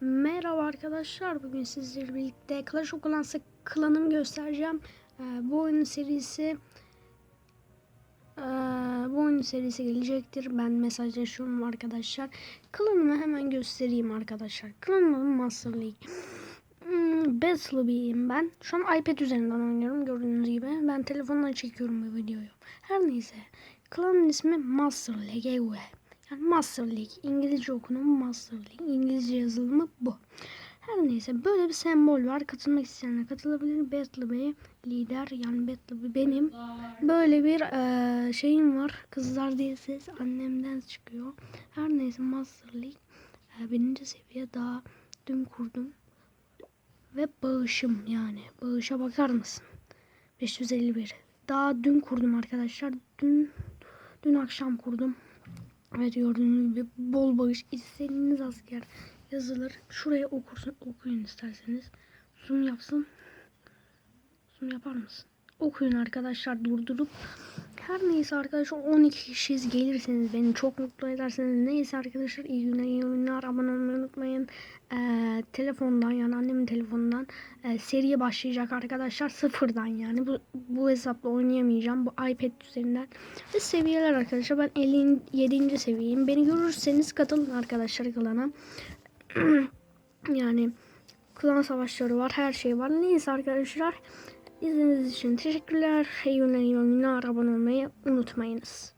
Merhaba arkadaşlar. Bugün sizlerle birlikte Clash of Clans'a klanımı göstereceğim. Ee, bu oyun serisi ee, bu oyun serisi gelecektir. Ben mesajlaşıyorum arkadaşlar. Klanımı hemen göstereyim arkadaşlar. Klanım Master League. Hmm, Battle Bee'yim ben. Şu an iPad üzerinden oynuyorum gördüğünüz gibi. Ben telefonla çekiyorum bu videoyu. Her neyse. Klanın ismi Master League. Yani Master League. İngilizce okunumu Master League. İngilizce yazılımı bu. Her neyse böyle bir sembol var. Katılmak isteyenler katılabilir. Battle Bey lider yani Battle Bey benim. Böyle bir eee, şeyim var. Kızlar diye ses annemden çıkıyor. Her neyse Master League. eee, birinci seviye daha dün kurdum. Ve bağışım yani. Bağışa bakar mısın? 551. Daha dün kurdum arkadaşlar. Dün dün akşam kurdum. Evet gördüğünüz bol bağış. İstediğiniz asker yazılır. Şuraya okursun, okuyun isterseniz. Zoom yapsın. Zoom yapar mısın? Okuyun arkadaşlar durdurup. Her neyse arkadaşlar 12 kişiyiz gelirseniz beni çok mutlu ederseniz. Neyse arkadaşlar iyi günler iyi oyunlar. Abone olmayı unutmayın. Telefondan yani annemin telefonundan e, seriye başlayacak arkadaşlar sıfırdan yani. Bu, bu hesapla oynayamayacağım bu iPad üzerinden. Ve seviyeler arkadaşlar ben 57. seviyeyim. Beni görürseniz katılın arkadaşlar klana. Yani klan savaşları var her şey var. Neyse arkadaşlar izlediğiniz için teşekkürler. İyi günler iyi oyunlar abone olmayı unutmayınız